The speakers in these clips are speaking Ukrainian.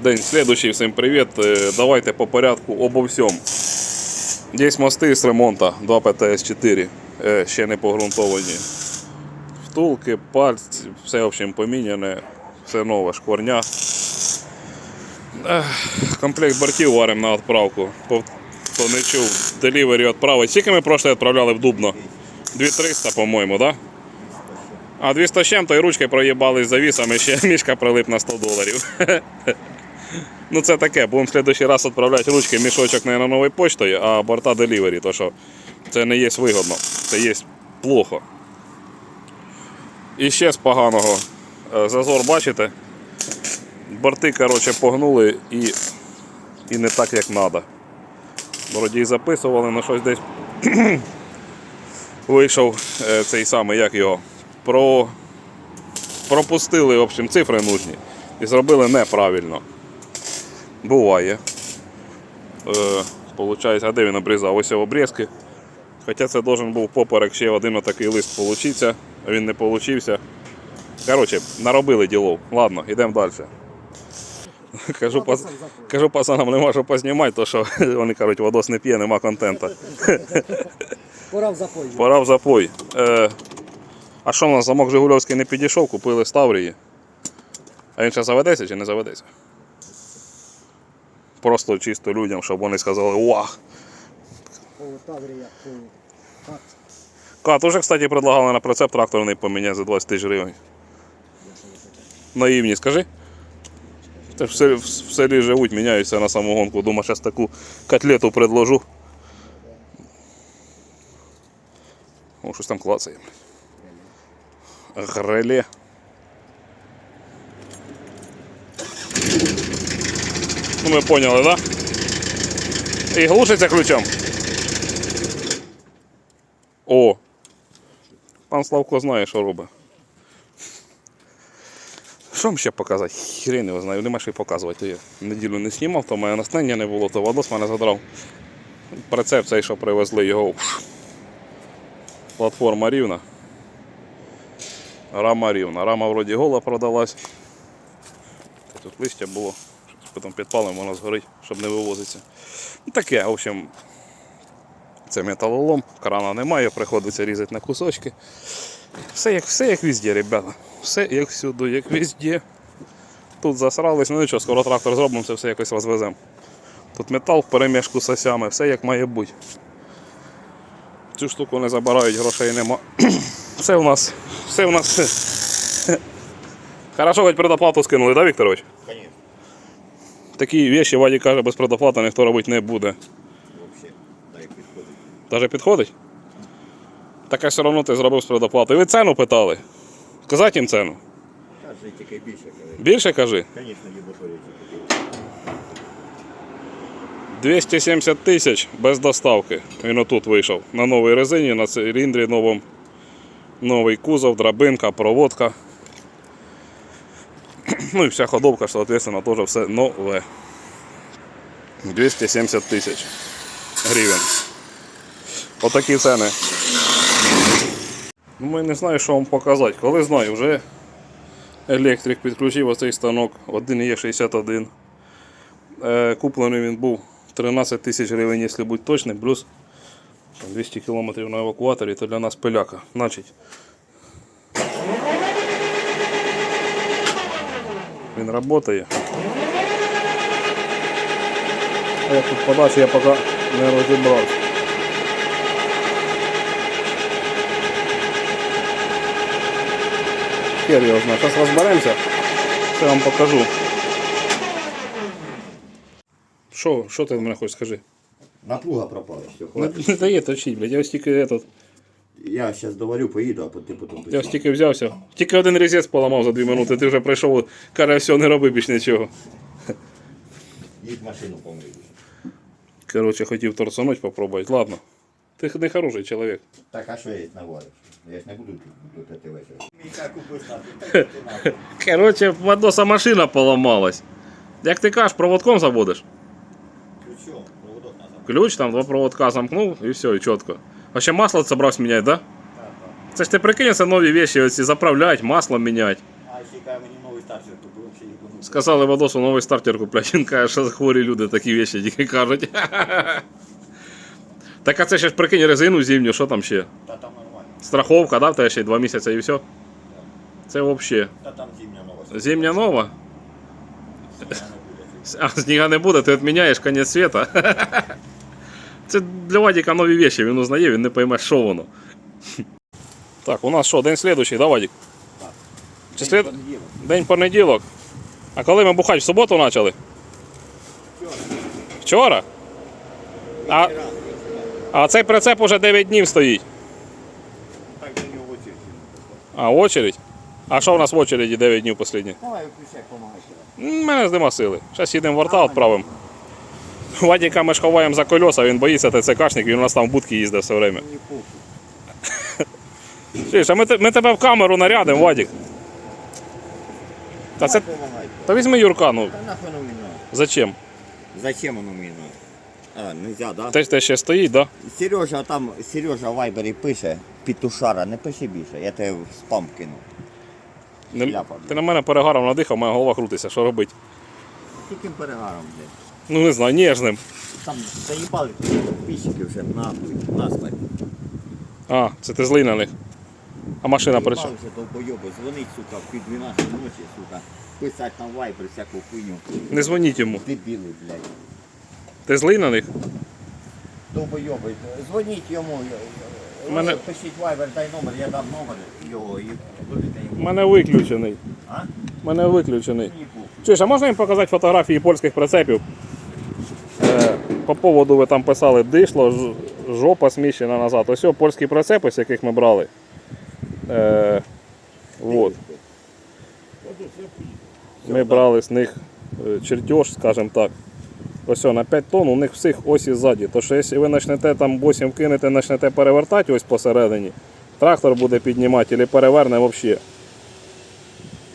День следующий, всім привіт. Е, Давайте по порядку обо всьому. Є мости з ремонту 2 ПТС-4, е, ще не погрунтовані. Втулки, пальці, все в общем поміняне, все нове, шкварня. Комплект бортів варимо на відправку. Хто не чув, делівері відправить. Скільки ми прошле відправляли в Дубно? 2300, по-моєму? Да? А 200 з чим-то і ручкою проїбали завісами, ще мішка прилип на 100 доларів. Ну це таке, будемо в следующий раз відправляти ручки, мішочок на новою почтою, а борта делівері, то що це не є вигодно, це є плохо. І ще з поганого. Е, Зазор бачите? Борти, коротше, погнули і, і не так, як треба. Вроді і записували, на щось десь вийшов е, цей самий, як його, про... пропустили в общем, цифри нужні і зробили неправильно. Буває. Е, получається, а де він обрізав? Ось обрізки. Хоча це должен був поперек ще один отакий лист получиться, а він не получився. Коротше, наробили ділов. Ладно, йдемо далі. Кажу, пас... Кажу пацанам, нема що познімати, то що вони кажуть, водос не п'є, нема контента. Пора в запой. Пора в запой. Е, а що у нас замок Жигульовський не підійшов, купили з Таврії. А він ще заведеться чи не заведеться? Просто чисто людям, щоб вони сказали вах. Кат уже, кстати, предлагали на прицеп тракторний поміняти за 20 тисяч гривень. Наївні, скажи. Це ж в селі, в селі живуть, міняються на самогонку. Думаю, зараз таку котлету предложу. О, щось там клацає. Греле. Ми поняли, так? Да? І глушиться ключом. О! Пан Славко знає, що робить. Що вам ще показати? Хрен його знаю, нема що й показувати. Я неділю не знімав, то моє настання не було, то водос мене задрав. Прицеп цей, що привезли його. Платформа рівна. Рама рівна. Рама вроді гола продалась. Тут листя було. Потім підпалимо, воно згорить, щоб не вивозиться. Ну таке, в общем, це металолом, крана немає, приходиться різати на кусочки. Все як, все як везде, ребята. Все як всюди, як везде. Тут засрались, ну нічого, скоро трактор зробимо, це все якось розвеземо. Тут метал в перемішку з осями, все як має бути. Цю штуку не забирають, грошей нема. Все у нас, все у нас. Хорошо, хоч предоплату скинули, да, Вікторович? Конечно, Такі речі Ваді каже, без предоплати ніхто робити не буде. Даже підходить? Так а все одно ти зробив з предоплати. Ви ціну питали? Сказати їм ціну? Каже, тільки більше, каже. Більше кажи. Звісно, єботорі тільки. 270 тисяч без доставки. Він отут вийшов. На новій резині, на циліндрі новому. Новий кузов, драбинка, проводка. Ну і вся ходовка, соответственно, теж все нове. 270 тисяч гривень. Отакі ціни. Ну, ми не знаю, що вам показати. Коли знаю, вже електрик підключив оцей станок 1Е61. Е, Куплений він був 13 тисяч гривень, якщо бути точним, плюс 200 км на евакуаторі, то для нас пиляка. Значить, він працює. А як тут подачі я поки не розібрався. Хер його знає. Зараз розберемося, все вам покажу. Що, що ти в мене хочеш скажи? Напруга пропала, все, Не, хватить. не дає точить, блядь. Я ось тільки этот, Я зараз доварю, поїду, а ти потім я ось тільки взявся. Тільки один резець поламав за дві минути, ти вже прийшов, каже, все, не роби більш нічого. Їдь машину помий. Коротше, хотів торсануть попробувати. Ладно. Ти не хороший чоловік. Так, а що я їх наварив? Я ж не буду тут тут ти вечір. Коротше, в Вадоса машина поламалась. Як ти кажеш, проводком заводиш? Ключом, проводок назад. Ключ, там два проводка замкнув і все, і чітко. А ще масло собрався міняти, да? Так, так. Це ж ти прикинь, це нові вещи, оці заправляти, масло міняти. А ще каже мені новий старший, то було ще їбану. Сказали Вадосу новий стартер куплять. Він каже, що хворі люди такі вещі тільки кажуть. Так а це ще ж прикинь резину зимню, що там ще? Та там нормально. Страховка, да, в тебе ще два місяці і все. Це взагалі. Та там зимня нова. Зимня нова. Сніга не буде. А сніга не буде, ти відміняєш конець світа. Це для Вадіка нові вещі, він узнає, він не пойме, що воно. Так, у нас що, день слідуючий, да, Вадік? Так. Чи слід... День понеділок. А коли ми бухати в суботу почали? Вчора? Вчора? А, а цей прицеп уже 9 днів стоїть. Так до нього в очередь. А, очередь? А що у нас в очереді 9 днів останні? Давай включай, помагай. У мене нема сили. Зараз їдемо в варта відправимо. Вадіка ми ж ховаємо за колеса, він боїться ТЦКшник, він у нас там в будки їздить все время. Чуєш, а ми, те- ми тебе в камеру нарядимо, Вадік. Та це. Та візьми Юрка, ну Та нахуй воно мені надо? зачем? Зачем воно мені надо? А, нельзя, да? Те, те ще стоїть, да? Сережа там, Сережа в Вайбері пише, петушара, не пиши більше, я тебе в спам кину. Не- ти на мене перегаром надихав, моя голова крутиться, що робити? Яким перегаром, блядь? Ну не знаю, ніжним. Там заїбали підписчики вже нахуй, насмерть. А, це ти злий на них. А машина при чому? Заїбали вже дзвонить, сука, в пів 12 ночі, сука, писать на Вайбер всяку хуйню. Не дзвоніть йому. Дебіли, блядь. Ти злий на них? Долбойоби, дзвоніть йому. Мене- Пишіть Вайбер, дай номер, я дам номер його і будете У йому. мене виключений. А? У мене виключений. Мені похуй. Чуєш, а можна їм показати фотографії польських прицепів? По поводу ви там писали дишло, жопа сміщена назад. Ось о, польські прицепи, з яких ми брали. Е, вот. Ми брали з них е, чертеж, скажімо так. Ось на 5 тонн у них всіх осі ззаді. Що якщо ви почнете там 8 вкинете, почнете перевертати ось посередині, трактор буде піднімати або переверне взагалі.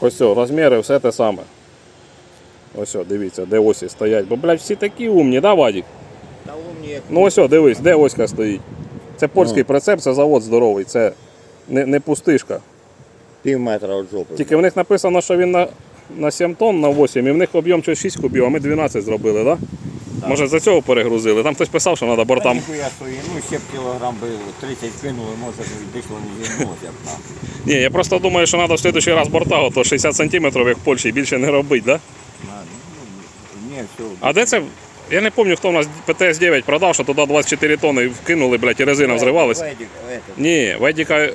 Ось о, розміри все те саме. Ось о, дивіться, де осі стоять. Бо, блядь, всі такі умні, да, Вадік? Та умні як Ну ось о, дивись, де оська стоїть. Це польський Ну. прицеп, це завод здоровий, це не, не пустишка. пів метра від жопи. Тільки в них написано, що він на, на 7 тонн, на 8, і в них об'єм щось 6 кубів, а ми 12 зробили, так? Да? Може за цього перегрузили. Там хтось писав, що треба Та бортам. ніхуя свої, ну ще б кілограм би 30 кинули, може б дійшло не зігнулося б нахуй. Ні, я просто думаю, що треба в следующий раз борта, то 60 см, як в Польщі, більше не робити, да? Ні, все. А де це? Я не пам'ятаю, хто в нас ПТС-9 продав, що туди 24 тонни вкинули, блядь, і резина взривалась. Ведик, этот, Ні, Ведіка,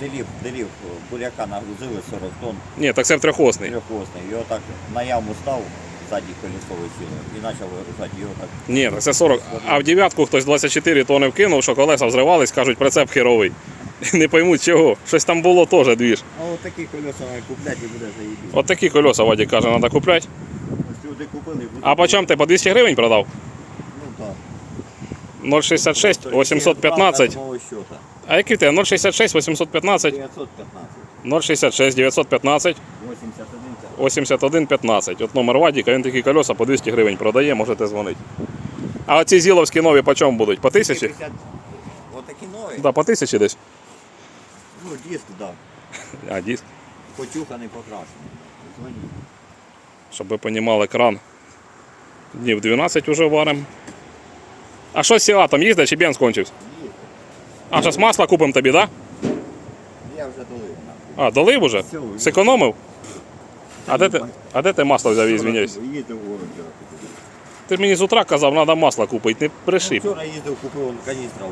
делів, делів, буряка нагрузили 40 тонн, ні, так це в трьохосний. трьохосний. Його так на яму став, ззаді колесо висіло і почав вигружати. Його так. Ні, так це 40. А в дев'ятку хтось 24 тонни вкинув, що колеса взривались, кажуть, прицеп херовий. Не поймуть чого. Щось там було теж двіж. А от такі колеса купляти і буде заїбіти. От такі колеса Вадік каже, треба купляти. Люди купили. А по чому ти по 200 гривень продав? Ну так. 066 815. А який ти? 066 815 915. 066 915 81 81 15. От номер Вадіка, він такі колеса по 200 гривень продає, можете дзвонити. А оці зіловські нові по чому будуть? По тисячі? 50. Отакі нові? Да, по тисячі десь. Ну, диск, так. Да. А, диск. Почуханий, покрашений. Дзвоніть. Щоб ви понімали кран. Днів 12 вже варимо. А що з сілатом їздить чи бенз кончився? Є. А зараз масло купимо тобі, так? Я вже долив. А, долив уже? Ви- А де ти, а де ти масло взяв, я звиняюсь? Їздив в город. вчора купив. Ти мені з утра казав, треба масло купити, не пришиб. Вчора їздив, купив каністра в.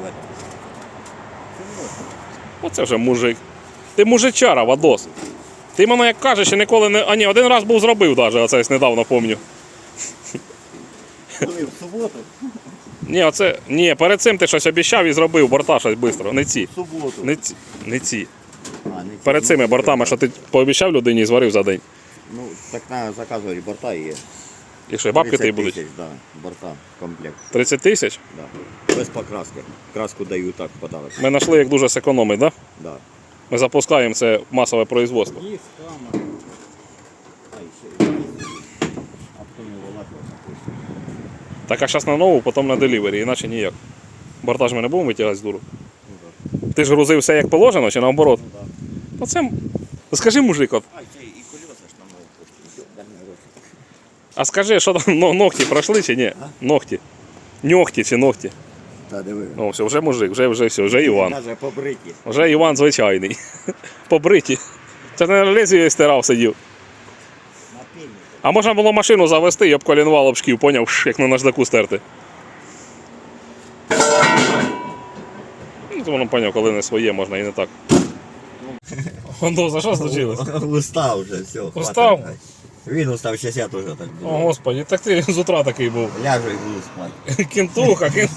Оце вже мужик. Ти мужичара, Вадос. Ти мене як кажеш, ще ніколи не. А ні, один раз був зробив навіть, оце недавно пам'ятаю. Коли в суботу? Ні, оце. Ні, перед цим ти щось обіцяв і зробив борта щось швидко. Не ці. В суботу. Не ці. Не ці. А, не ці. Перед цими бортами, що ти пообіцяв людині і зварив за день. Ну, так на заказували борта є. І що, бабки 30 ти будуть? тисяч, Да, борта, комплект. 30 тисяч? Да. Без покраски. Краску даю так в подарок. Ми знайшли, як дуже зекономить, так? Да? Да. Ми запускаємо це масове производство. Так а зараз на нову, потім на делівері, іначе ніяк. Борта ж ми не будемо витягати з дуру. Ти ж грузив все як положено, чи наоборот? Ну. Оце. м- Скажи, мужик, от, А, скажи, що там но- ногті пройшли чи ні? Ногті. Ньохті чи ногті. Та диви. Ну, все, вже мужик, вже, вже все, вже Іван. Каже, побриті. Вже Іван звичайний. Побриті. Це не на лезвію стирав сидів. Напільник. А можна було машину завести і об колінвал об шків, поняв, Ш, як на наждаку стерти. Ну, то воно поняв, коли не своє, можна і не так. Ну, за що случилось? Устав вже, все. хватить. Устав? Він устав, зараз я теж так О, буду. господи, так ти з утра такий був. Ляжу і буду спати. Кінтуха, кін...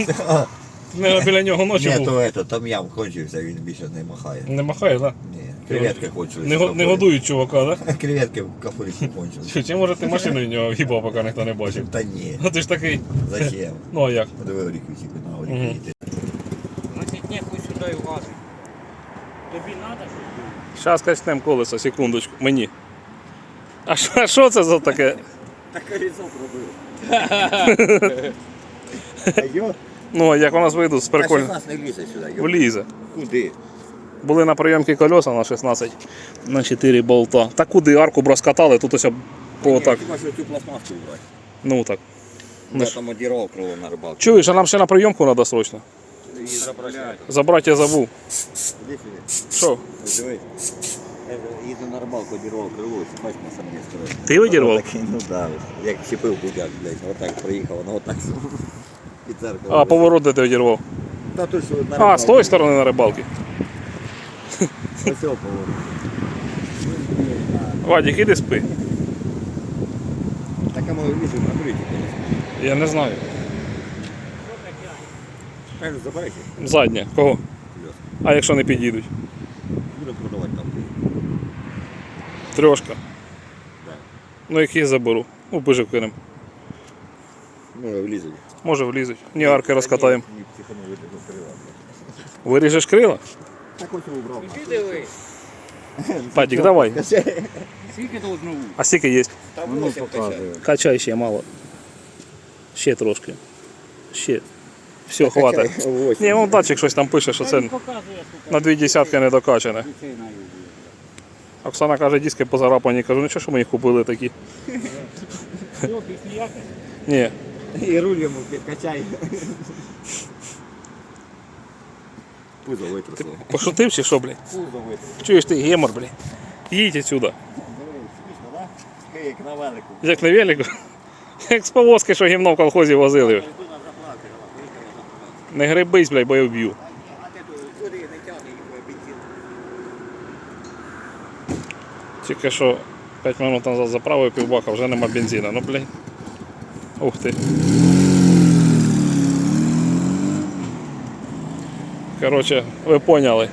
Не біля нього ночі Ні, був. то это, там ям кончився, він більше не махає. Не махає, так? Ні, креветки кончились. Не, го- не годують чувака, так? Креветки в кафуріку кончились. Чи, може ти машину в нього гібав, поки ніхто не бачив? Та ні, Ну ти ж такий. зачем? Ну а як? Подиви ріку тільки на Мгм. оріки. Значить, нехуй сюди влазить. Тобі треба щось? Зараз качнемо колесо, секундочку, мені. А що, а що це за таке? Так колесо пробив. Йо, Ну, як у нас вийдуть з прикольно. 16 не влізе сюди. йо. Влізе. Куди? Були на прийомці колеса на 16 на 4 болта. Та куди арку б розкатали, тут ось по так. Хіба що цю пластмаску брати. Ну так. Ну ж. там одірвав крило на рибалку. Чуєш, а нам ще на прийомку треба срочно. І забрати. Забрати я забув. Іди сюди. Що? Ось Диви. Я ж їду на рибалку, одірвав крило, і бач на самі сторони. Ти одірвав? Ну так, як чіпив будяк, блядь, отак проїхав, воно отак. І церква. А, поворот де ти одірвав. Та тут що на А, з тої сторони на рибалки. Ось цього поворот. Вадік, іди спи. Так а ми на криті, Я не знаю. Кажу, забирайте. Заднє. Кого? А якщо не підійдуть? Будемо продавати там. Трошка. Так. Ну їх я заберу. У пижик кинем. Може влізуть. Може влізуть. Ні, арки розкатаємо. Ні, психану витягнув крила. Виріжеш крила? Так ось убрав. Падік, давай. Скільки должно бути? А скільки є? Там восім качає. Качай ще мало. Ще трошки. Ще. Все, хватить. Ні, вон датчик щось там пише, що це на дві десятки не докачане. Оксана каже, диски позарапані. Кажу, ну чого що ми їх купили такі? Ні. І руль йому підкачай. Пузо витрусило. Пошутив чи що, блядь? Пузо витрусило. Чуєш ти гемор, блядь? Їдь отсюда. Смішно, так? Як на велику. Як на велику. Як з повозки, що гімно в колхозі возили. Не грибись, блядь, бо я вб'ю. А ти не тягне їх бензин? Тільки що 5 минут назад заправив півбака, вже нема бензину. Ну, блядь. Ух ти. Коротше, ви поняли.